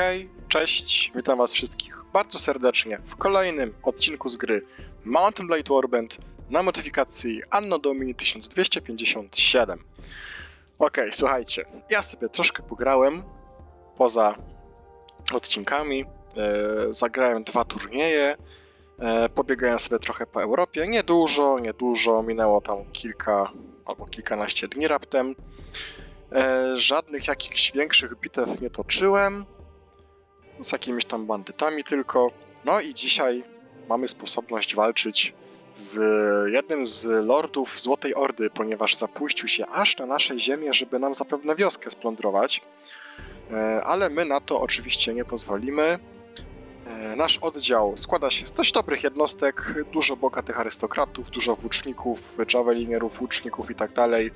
Hej, cześć, witam was wszystkich bardzo serdecznie w kolejnym odcinku z gry Mountain Blade Warband na modyfikacji Anno Domini 1257. Okej, słuchajcie, ja sobie troszkę pograłem poza odcinkami, e, zagrałem dwa turnieje, e, pobiegałem sobie trochę po Europie, niedużo, niedużo, minęło tam kilka albo kilkanaście dni raptem. E, żadnych jakichś większych bitew nie toczyłem, z jakimiś tam bandytami tylko. No i dzisiaj mamy sposobność walczyć z jednym z lordów Złotej Ordy, ponieważ zapuścił się aż na nasze ziemię, żeby nam zapewne wioskę splądrować. E, Ale my na to oczywiście nie pozwolimy. E, Nasz oddział składa się z dość dobrych jednostek, dużo bogatych arystokratów, dużo włóczników, javelinierów, łuczników i tak dalej,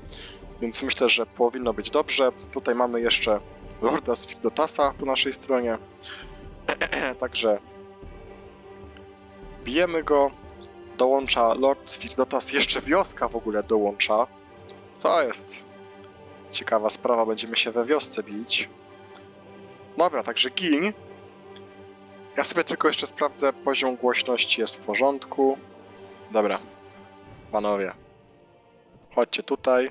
więc myślę, że powinno być dobrze. Tutaj mamy jeszcze Lorda Sfigdotasa po naszej stronie. Także bijemy go. Dołącza Lord Sfigdotas, jeszcze wioska w ogóle dołącza. To jest ciekawa sprawa, będziemy się we wiosce bić. Dobra, także gin. Ja sobie tylko jeszcze sprawdzę, poziom głośności jest w porządku. Dobra, panowie, chodźcie tutaj.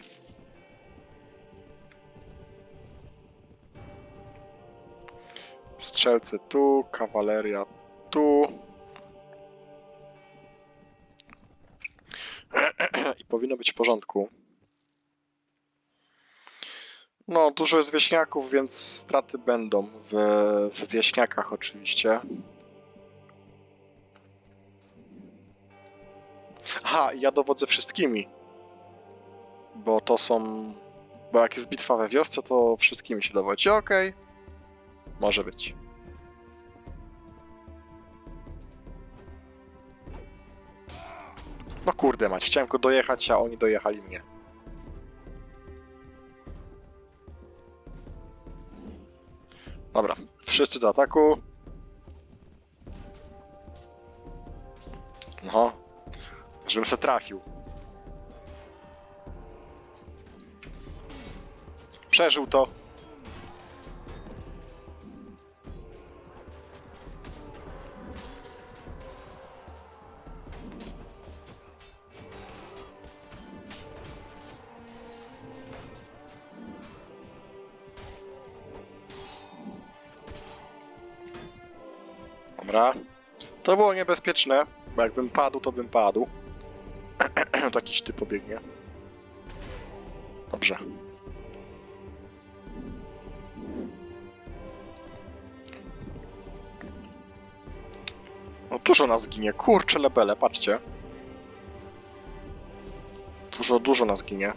Strzelcy tu, kawaleria tu. I powinno być w porządku. No, dużo jest wieśniaków, więc straty będą w, w wieśniakach oczywiście. Aha, ja dowodzę wszystkimi. Bo to są... Bo jak jest bitwa we wiosce, to wszystkimi się dowodzi. Okej. Może być. No kurde mać, chciałem go dojechać, a oni dojechali mnie. Dobra, wszyscy do ataku. No, żebym se trafił. Przeżył to. Dobra. To było niebezpieczne, bo jakbym padł, to bym padł. to jakiś typ pobiegnie. Dobrze. No dużo nas ginie. Kurczę lebele, patrzcie. Dużo, dużo nas ginie.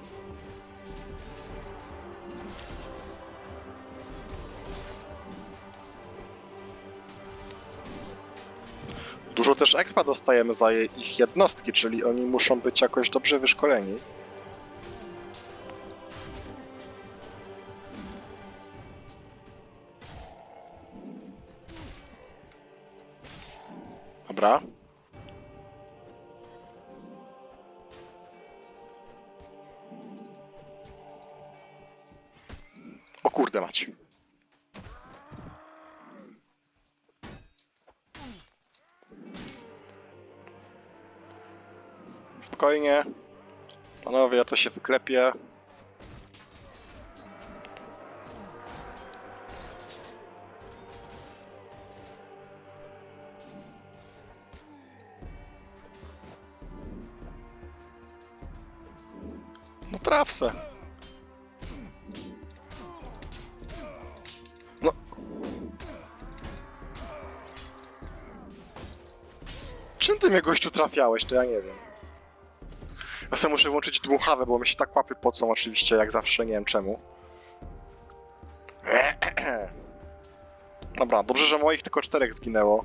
Też expa dostajemy za je- ich jednostki, czyli oni muszą być jakoś dobrze wyszkoleni. Dobra. Spokojnie. Panowie, ja to się wyklepię. No traf. No. Czym ty mnie gościu trafiałeś, to ja nie wiem. Muszę włączyć dmuchawę, bo mi się tak łapy pocą oczywiście, jak zawsze, nie wiem czemu. Dobra, dobrze, że moich tylko czterech zginęło.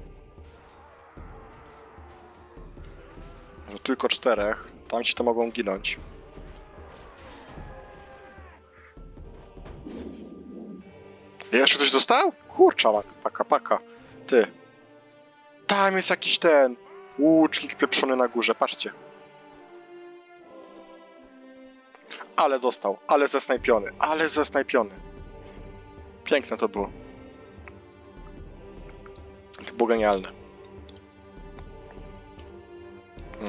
Że tylko czterech. Tam ci to mogą ginąć. Jeszcze ktoś dostał? Kurczalak, paka, paka. Ty. Tam jest jakiś ten łucznik pieprzony na górze, patrzcie. Ale dostał, ale zesnajpiony, ale zesnajpiony. Piękne to było. był genialny.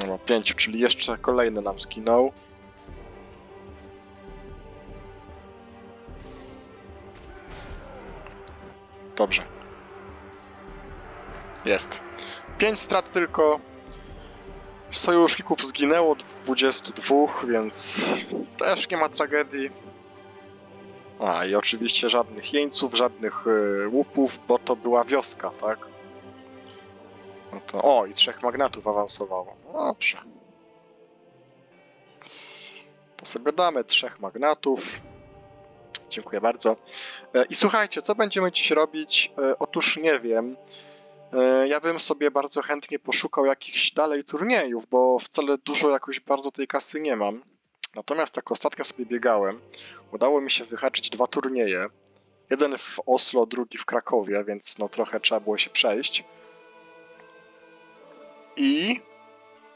No, pięciu, czyli jeszcze kolejny nam zginął. Dobrze. Jest. Pięć strat tylko. Sojuszników zginęło 22, więc też nie ma tragedii. A i oczywiście żadnych jeńców, żadnych y, łupów, bo to była wioska, tak? No to, o, i trzech magnatów awansowało. No Dobrze. To sobie damy trzech magnatów. Dziękuję bardzo. E, I słuchajcie, co będziemy dziś robić? E, Otóż nie wiem. E, Ja bym sobie bardzo chętnie poszukał jakichś dalej turniejów, bo wcale dużo jakoś bardzo tej kasy nie mam. Natomiast tak ostatnio sobie biegałem. Udało mi się wyhaczyć dwa turnieje. Jeden w Oslo, drugi w Krakowie, więc no trochę trzeba było się przejść. I.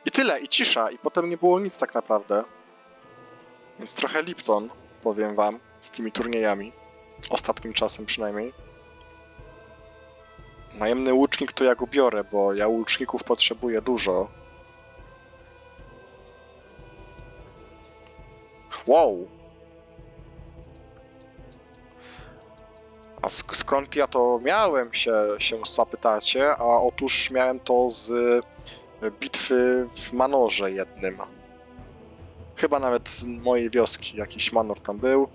I tyle, i cisza, i potem nie było nic tak naprawdę. Więc trochę Lipton, powiem wam, z tymi turniejami. Ostatnim czasem przynajmniej. Najemny łucznik to ja go biorę, bo ja łuczników potrzebuję dużo. Wow! A sk- skąd ja to miałem się, się zapytacie? A otóż miałem to z bitwy w Manorze jednym. Chyba nawet z mojej wioski jakiś Manor tam był.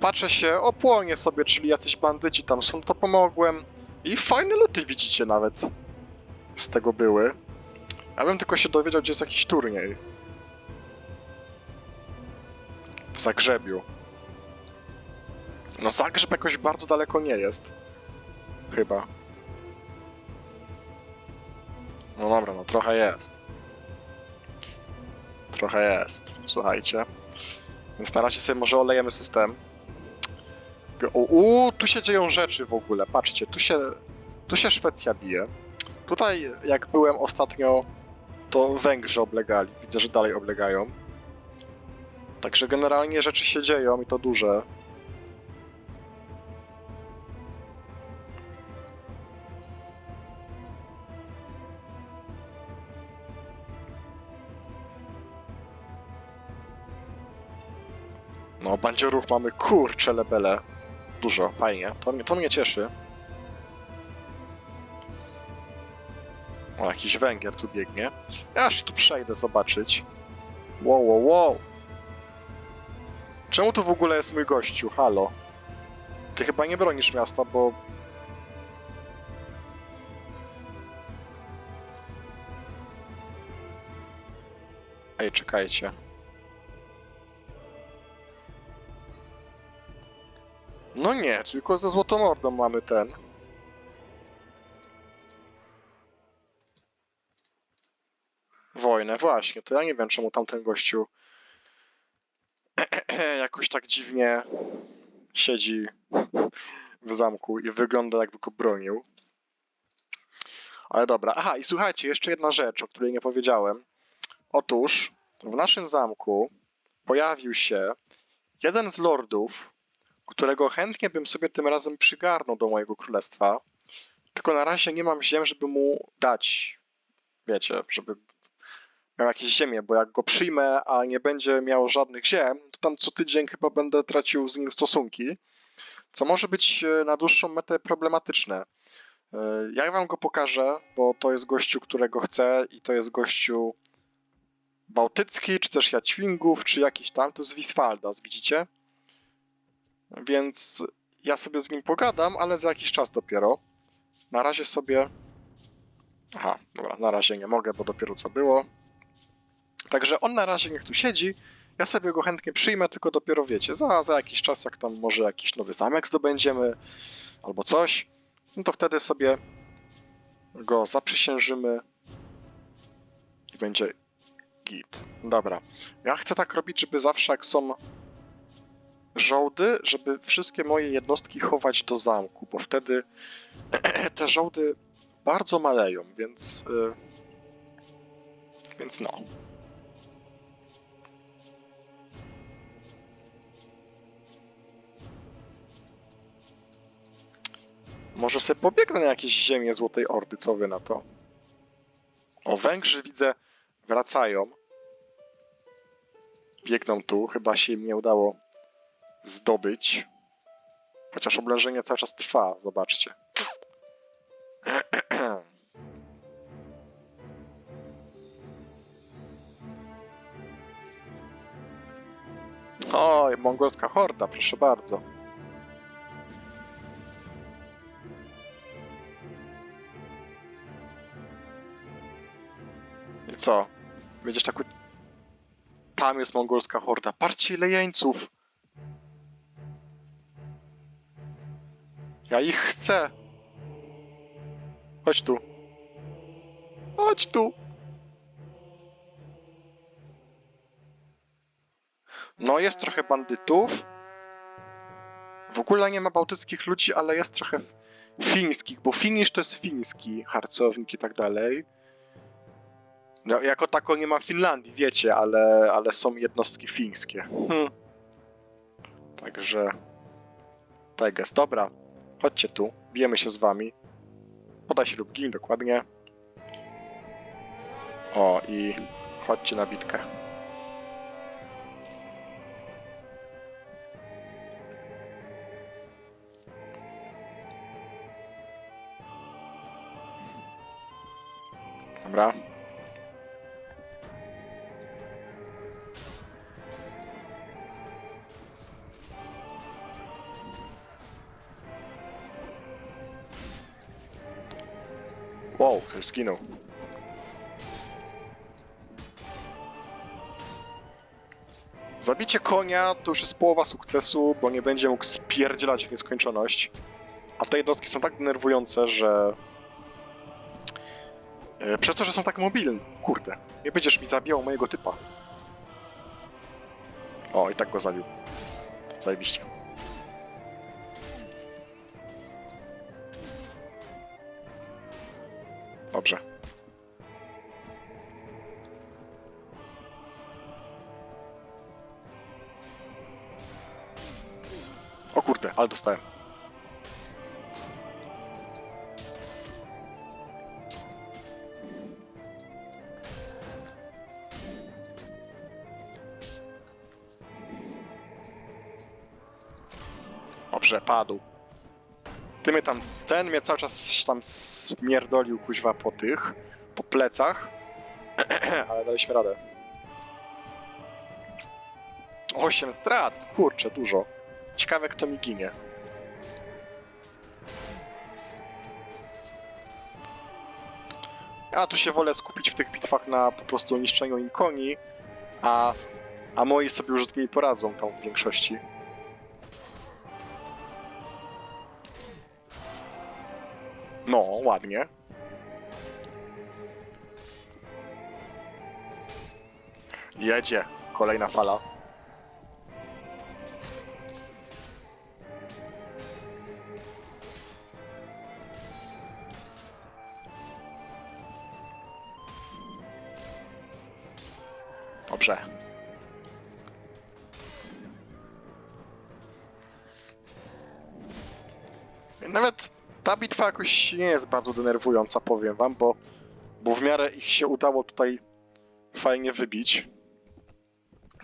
Patrzę się, o płonie sobie, czyli jacyś bandyci tam są, to pomogłem. I fajne luty widzicie nawet z tego były. Ja bym tylko się dowiedział, gdzie jest jakiś turniej. W Zagrzebiu. No Zagrzeb jakoś bardzo daleko nie jest. Chyba. No dobra, no trochę jest. Trochę jest, słuchajcie. Więc na razie sobie może olejemy system. U, tu się dzieją rzeczy w ogóle, patrzcie, tu się, tu się Szwecja bije. Tutaj, jak byłem ostatnio, to Węgrzy oblegali. Widzę, że dalej oblegają. Także generalnie rzeczy się dzieją i to duże. No, bandziorów mamy kurcze lebele. Dużo, fajnie. To, to mnie cieszy. O, jakiś Węgier tu biegnie. Ja aż tu przejdę zobaczyć. Wow, wow, wow. Czemu tu w ogóle jest mój gościu? Halo. Ty chyba nie bronisz miasta, bo... Ej, czekajcie. Nie, tylko ze Złotomordą mamy ten. Wojnę, właśnie. To ja nie wiem, czemu tamten gościu jakoś tak dziwnie siedzi w zamku i wygląda jakby go bronił. Ale dobra. Aha, i słuchajcie, jeszcze jedna rzecz, o której nie powiedziałem. Otóż w naszym zamku pojawił się jeden z lordów, którego chętnie bym sobie tym razem przygarnął do mojego królestwa. Tylko na razie nie mam ziem, żeby mu dać. Wiecie, żeby miał jakieś ziemię, bo jak go przyjmę, a nie będzie miał żadnych ziem, to tam co tydzień chyba będę tracił z nim stosunki, co może być e, na dłuższą metę problematyczne. E, Ja wam go pokażę, bo to jest gościu, którego chcę i to jest gościu bałtycki, czy też Jaćwingów, czy jakiś tam, to jest Wiswaldas, widzicie? Więc ja sobie z nim pogadam, ale za jakiś czas dopiero. Na razie sobie... Aha, dobra, na razie nie mogę, bo dopiero co było. Także on na razie niech tu siedzi. Ja sobie go chętnie przyjmę, tylko dopiero wiecie, za, za jakiś czas, jak tam może jakiś nowy zamek zdobędziemy, albo coś, no to wtedy sobie go zaprzysiężymy i będzie git. Dobra. Ja chcę tak robić, żeby zawsze jak są żołdy, żeby wszystkie moje jednostki chować do zamku, bo wtedy te żołdy bardzo maleją, więc... y, Więc no. Może sobie pobiegnę na jakieś ziemię Złotej Ordy, co wy na to? O, Węgrzy widzę wracają. Biegną tu, chyba się im nie udało zdobyć. Chociaż oblężenie cały czas trwa, zobaczcie. Oj, mongolska horda, proszę bardzo. I co? Będziesz tak... Tam jest mongolska horda. Patrzcie ile Ja ich chcę! Chodź tu. Chodź tu! No, jest trochę bandytów. W ogóle nie ma bałtyckich ludzi, ale jest trochę fińskich, bo Finisz to jest fiński, harcownik i tak dalej. No, jako tako nie ma Finlandii, wiecie, ale, ale są jednostki fińskie. Hm. Także... Tak jest, dobra. Chodźcie tu, bijemy się z wami. Podaj się lub gin, dokładnie. O, i chodźcie na bitkę. Dobra. Wow, zginął. Zabicie konia to już jest połowa sukcesu, bo nie będzie mógł spierdzielać w nieskończoność. A te jednostki są tak denerwujące, że... E, Przez to, że są tak mobilne. Kurde, nie będziesz mi zabijał mojego typa. O, i tak go zabił. Zajebiście. Kurde, ale dostałem. Dobrze, padł. Ty mnie tam, ten mnie cały czas tam smierdolił kuźwa po tych, po plecach, ale daliśmy radę. 8 strat, kurczę, dużo. Ciekawe kto mi ginie. Ja tu się wolę skupić w tych bitwach na po prostu niszczeniu im koni, a, a moi sobie już nimi poradzą tam w większości. No, ładnie. Jedzie. Kolejna fala. Ta bitwa jakoś nie jest bardzo denerwująca, powiem wam, bo, bo w miarę ich się udało tutaj fajnie wybić.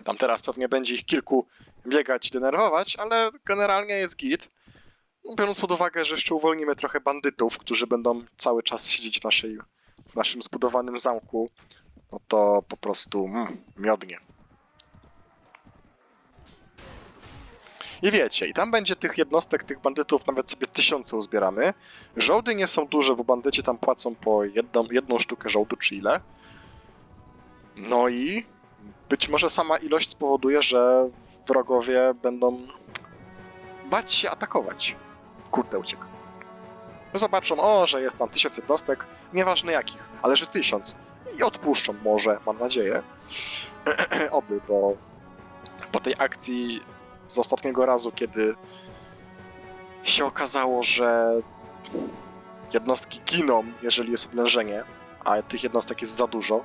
Tam teraz pewnie będzie ich kilku biegać denerwować, ale generalnie jest git. Biorąc pod uwagę, że jeszcze uwolnimy trochę bandytów, którzy będą cały czas siedzieć w, naszej, w naszym zbudowanym zamku, no to po prostu mm, miodnie. I wiecie, i tam będzie tych jednostek, tych bandytów nawet sobie tysiące uzbieramy. Żołdy nie są duże, bo bandyci tam płacą po jedną, jedną sztukę żołdu czy ile. No i być może sama ilość spowoduje, że wrogowie będą bać się atakować. Kurde, uciekł. Zobaczą, o, że jest tam tysiąc jednostek, nieważne jakich, ale że tysiąc. I odpuszczą może, mam nadzieję. Oby, bo po tej akcji z ostatniego razu, kiedy się okazało, że jednostki giną, jeżeli jest oblężenie, a tych jednostek jest za dużo,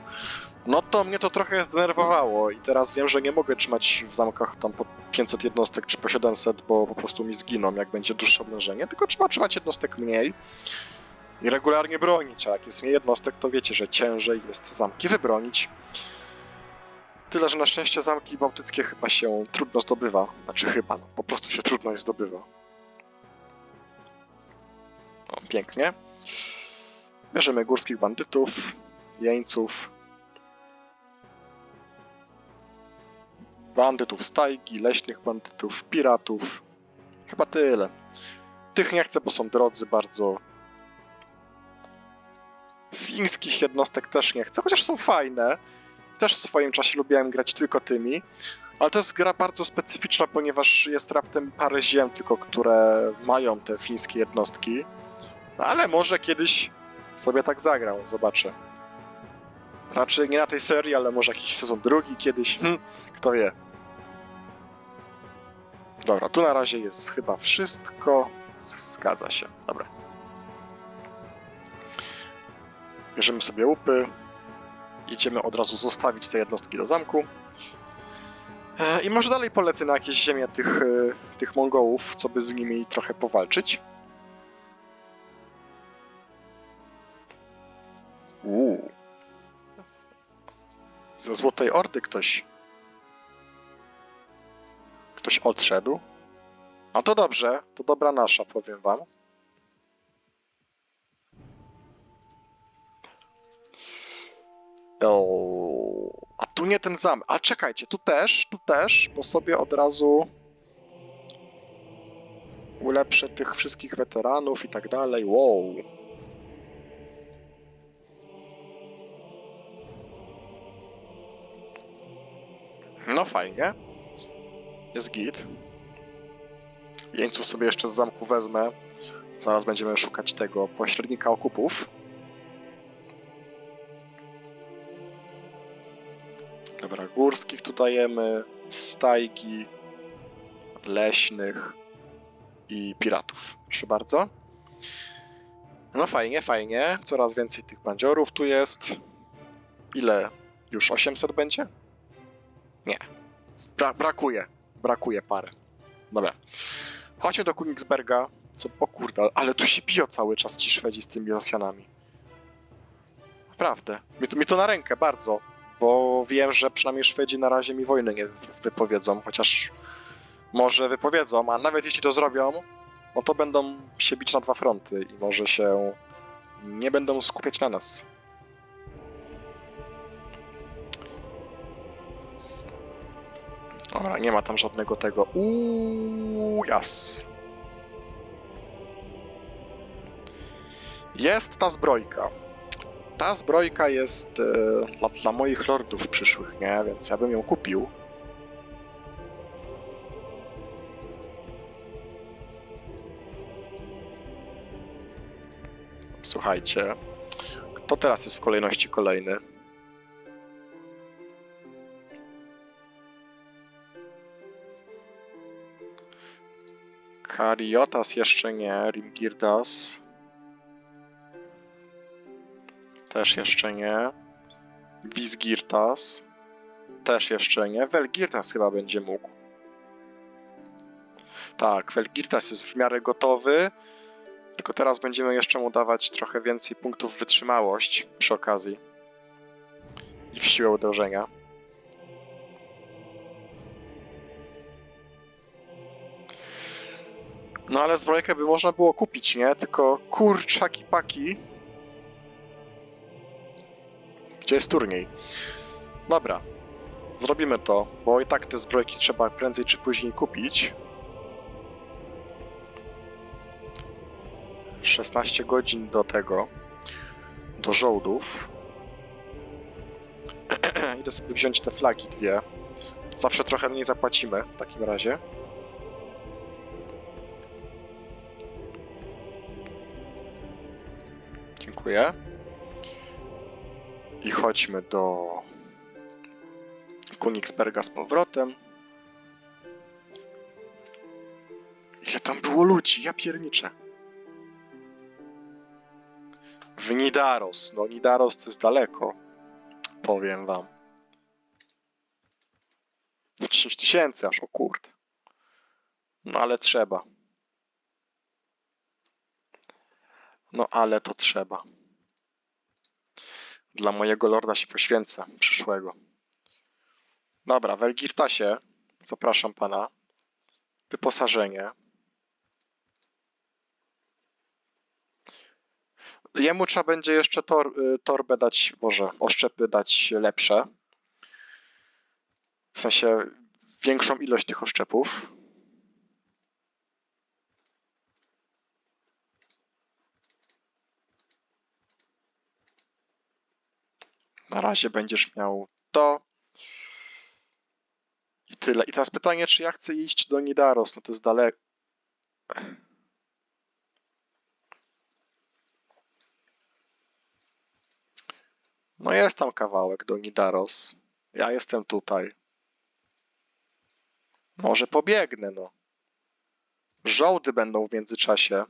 no to mnie to trochę zdenerwowało i teraz wiem, że nie mogę trzymać w zamkach tam po 500 jednostek czy po 700, bo po prostu mi zginą, jak będzie dłuższe oblężenie, tylko trzeba trzymać jednostek mniej i regularnie bronić, a jak jest mniej jednostek, to wiecie, że ciężej jest zamki wybronić. Tyle, że na szczęście zamki bałtyckie chyba się trudno zdobywa. Znaczy chyba, no, po prostu się trudno je zdobywa. O, pięknie. Bierzemy górskich bandytów, jeńców, bandytów z tajgi, leśnych bandytów, piratów. Chyba tyle. Tych nie chcę, bo są drodzy bardzo. Fińskich jednostek też nie chcę, chociaż są fajne. Też w swoim czasie lubiłem grać tylko tymi. Ale to jest gra bardzo specyficzna, ponieważ jest raptem parę ziem tylko, które mają te fińskie jednostki. No ale może kiedyś sobie tak zagrał, zobaczę. Raczej nie na tej serii, ale może jakiś sezon drugi kiedyś. Hm, kto wie. Dobra, tu na razie jest chyba wszystko. Zgadza się. Dobra. Bierzemy sobie łupy. Jedziemy od razu zostawić te jednostki do zamku. E, I może dalej polecę na jakieś ziemie tych, e, tych Mongołów, co by z nimi trochę powalczyć. Uuu. Ze Złotej Ordy ktoś. Ktoś odszedł. A to dobrze, to dobra nasza, powiem wam. O, a tu nie ten zamek. A czekajcie, tu też, tu też, bo sobie od razu ulepszę tych wszystkich weteranów i tak dalej. Wow. No fajnie. Jest git. Jeńców sobie jeszcze z zamku wezmę. Zaraz będziemy szukać tego pośrednika okupów. Górskich tu dajemy, stajgi, leśnych i piratów. Proszę bardzo. No fajnie, fajnie. Coraz więcej tych bandziorów tu jest. Ile? Już 800 będzie? Nie. Bra brakuje. Brakuje parę. Dobra. Chodźmy do Königsberga. Co? O kurde, ale tu się biją cały czas ci Szwedzi z tymi Rosjanami. Naprawdę. Mi to, mi to na rękę bardzo bo wiem, że przynajmniej Szwedzi na razie mi wojny nie wypowiedzą, chociaż może wypowiedzą, a nawet jeśli to zrobią, no to będą się bić na dwa fronty i może się nie będą skupiać na nas. Dobra, nie ma tam żadnego tego. Uuu, jas. Jest ta zbrojka ta zbrojka jest e, dla, dla, moich lordów przyszłych, nie? Więc ja bym ją kupił. Słuchajcie, kto teraz jest w kolejności kolejny? Kariotas jeszcze nie, Rimgirdas. Też jeszcze nie. Wisgirtas. Też jeszcze nie. Velgirtas chyba będzie mógł. Tak, Velgirtas jest w miarę gotowy. Tylko teraz będziemy jeszcze mu dawać trochę więcej punktów wytrzymałość przy okazji. I w siłę uderzenia. No ale zbrojkę by można było kupić, nie? Tylko kurczaki paki gdzie jest turniej. Dobra, zrobimy to, bo i tak te zbrojki trzeba prędzej czy później kupić. 16 godzin do tego, do żołdów. Idę sobie wziąć te flagi dwie. Zawsze trochę mniej zapłacimy w takim razie. Dziękuję. I chodźmy do Konigsberga z powrotem. Ile tam było ludzi? Ja pierniczę. W Nidaros. No Nidaros to jest daleko. Powiem wam. 10 tysięcy aż, o kurde. No ale trzeba. No ale to trzeba. Dla mojego lorda się poświęcę, przyszłego. Dobra, w Elgirtasie, zapraszam pana. Wyposażenie. Jemu trzeba będzie jeszcze tor, y, torbę dać, może oszczepy dać lepsze. W sensie większą ilość tych oszczepów. Na razie będziesz miał to. I tyle. I teraz pytanie, czy ja chcę iść do Nidaros? No to jest daleko. No jest tam kawałek do Nidaros. Ja jestem tutaj. Może pobiegnę, no. Żołdy będą w międzyczasie.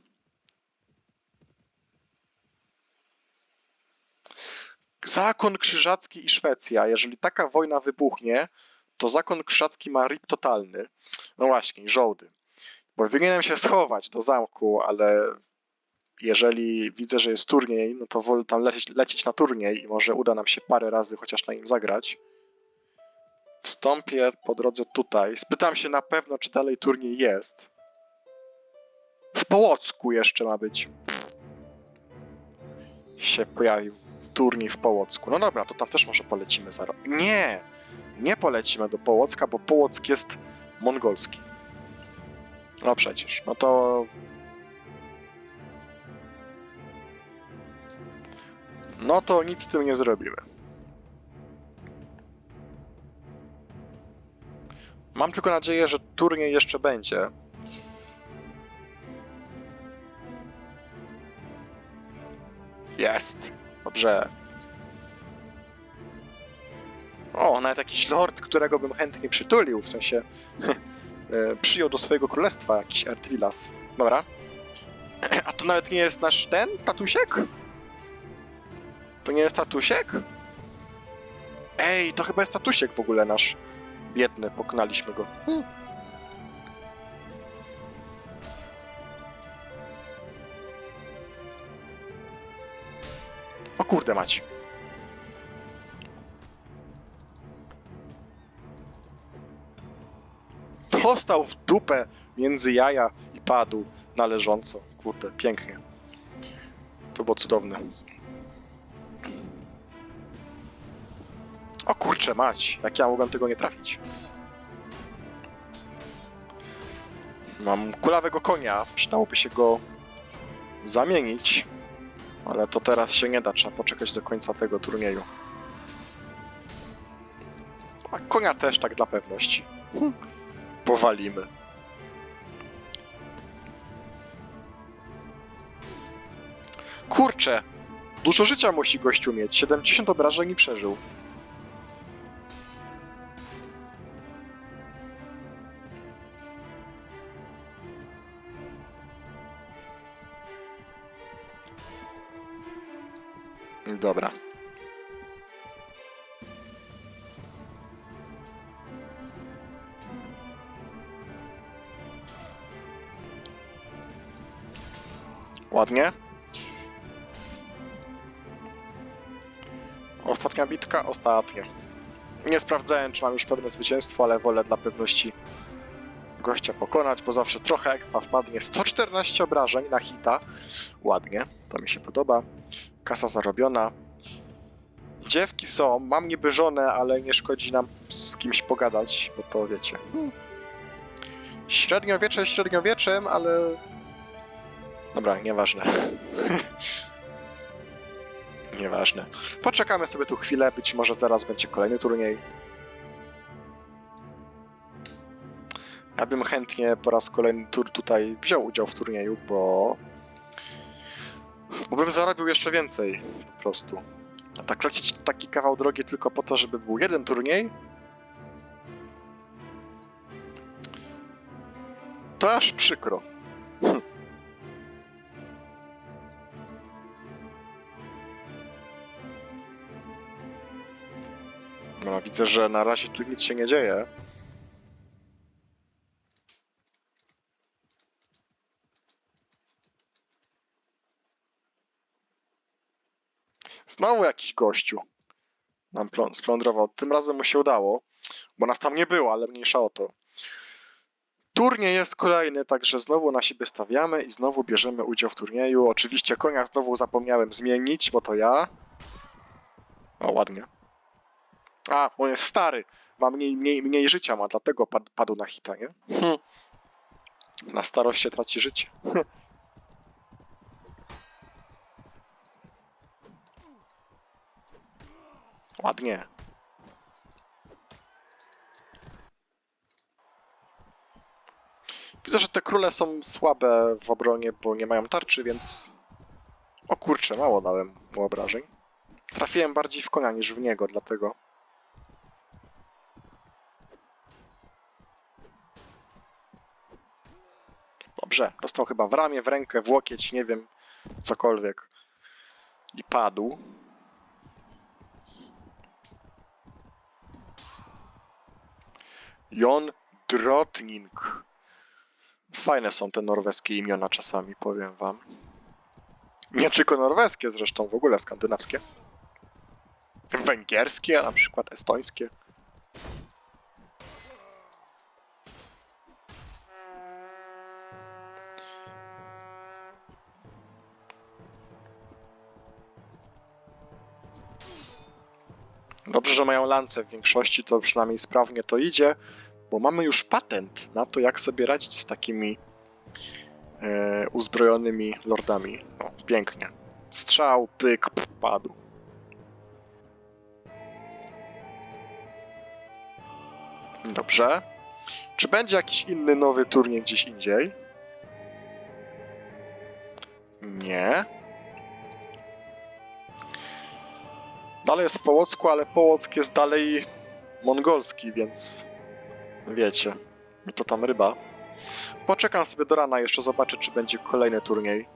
Zakon krzyżacki i Szwecja. Jeżeli taka wojna wybuchnie, to zakon krzyżacki ma rip totalny. No właśnie, żołdy. Bo powinienem się schować do zamku, ale jeżeli widzę, że jest turniej, no to wolę tam lecieć, lecieć na turniej i może uda nam się parę razy chociaż na nim zagrać. Wstąpię po drodze tutaj. Spytam się na pewno, czy dalej turniej jest. W Połocku jeszcze ma być. Się pojawił turniej w Połocku. No dobra, to tam też może polecimy za rok. Nie! Nie polecimy do Połocka, bo Połock jest mongolski. No przecież. No to No to nic z tym nie zrobimy. Mam tylko nadzieję, że turniej jeszcze będzie. Jest. Dobrze. O, nawet jakiś lord, którego bym chętnie przytulił, w sensie e, przyjął do swojego królestwa jakiś Erdwilas. Dobra. A to nawet nie jest nasz ten, tatusiek? To nie jest tatusiek? Ej, to chyba jest tatusiek w ogóle nasz. Biedny, pokonaliśmy go. Hmm. Kurde mać. Dostał w dupę między jaja i padł należąco. Kurde, pięknie. To było cudowne. O kurczę mać, jak ja mogłem tego nie trafić. Mam kulawego konia, przydałoby się go zamienić, ale to teraz się nie da, trzeba poczekać do końca tego turnieju. A konia też tak dla pewności. Powalimy. Kurczę, dużo życia musi gościu mieć, 70 obrażeń i przeżył. Dobra. Ładnie. Ostatnia bitka? Ostatnia. Nie sprawdzałem, czy mam już pewne zwycięstwo, ale wolę dla pewności gościa pokonać, bo zawsze trochę expa wpadnie. 114 obrażeń na hita. Ładnie, to mi się podoba. Kasa zarobiona. Dziewki są, mam niby żonę, ale nie szkodzi nam z kimś pogadać, bo to wiecie. Hmm. Średniowiecze średniowieczem, ale... Dobra, nieważne. nieważne. Poczekamy sobie tu chwilę, być może zaraz będzie kolejny turniej. Ja bym chętnie po raz kolejny tur tutaj wziął udział w turnieju, bo bo bym zarobił jeszcze więcej po prostu. A tak lecieć taki kawał drogi tylko po to, żeby był jeden turniej? To aż przykro. No, widzę, że na razie tu nic się nie dzieje. Znowu jakiś gościu nam plą- splądrował. Tym razem mu się udało, bo nas tam nie było, ale mniejsza o to. Turniej jest kolejny, także znowu na siebie stawiamy i znowu bierzemy udział w turnieju. Oczywiście konia znowu zapomniałem zmienić, bo to ja. O, ładnie. A, on jest stary. Ma mniej, mniej, mniej życia, ma dlatego pad, padł na hita, nie? Hm. Na starość się traci życie. Ładnie. Widzę, że te króle są słabe w obronie, bo nie mają tarczy, więc... O kurczę, mało dałem mu obrażeń. Trafiłem bardziej w konia niż w niego, dlatego... Dobrze, dostał chyba w ramię, w rękę, w łokieć, nie wiem, cokolwiek. I padł. Jon Drotning. Fajne są te norweskie imiona czasami, powiem wam. Nie tylko norweskie zresztą, w ogóle skandynawskie. Węgierskie, a na przykład estońskie. Dobrze, że mają lance w większości, to przynajmniej sprawnie to idzie, bo mamy już patent na to, jak sobie radzić z takimi e, uzbrojonymi lordami. Pięknie. Strzał, pyk, padł. Dobrze. Czy będzie jakiś inny nowy turniej gdzieś indziej? Nie. Dalej jest w Połocku, ale Połock jest dalej mongolski, więc wiecie, to tam ryba. Poczekam sobie do rana, jeszcze zobaczę, czy będzie kolejny turniej.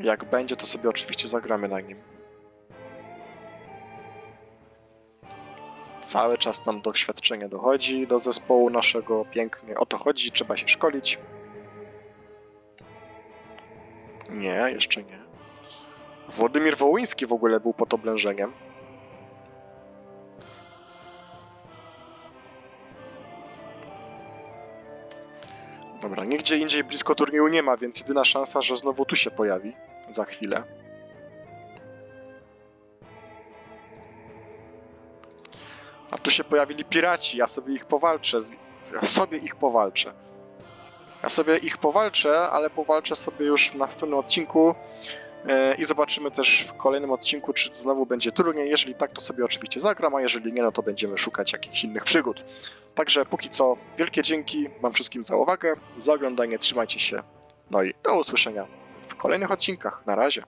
Jak będzie, to sobie oczywiście zagramy na nim. Cały czas nam doświadczenie dochodzi do zespołu naszego pięknie. O to chodzi, trzeba się szkolić. Nie, jeszcze nie. Władimir Wołyński w ogóle był pod oblężeniem. Dobra, nigdzie indziej blisko turnieju nie ma, więc jedyna szansa, że znowu tu się pojawi za chwilę. A tu się pojawili piraci, ja sobie ich powalczę. Ja sobie ich powalczę. Ja sobie ich powalczę, ale powalczę sobie już w następnym odcinku. E, I zobaczymy też w kolejnym odcinku, czy znowu będzie turniej. Jeżeli tak, to sobie oczywiście zagram, a jeżeli nie, no to będziemy szukać jakichś innych przygód. Także póki co, wielkie dzięki Wam wszystkim za uwagę, za oglądanie, trzymajcie się. No i do usłyszenia w kolejnych odcinkach. Na razie.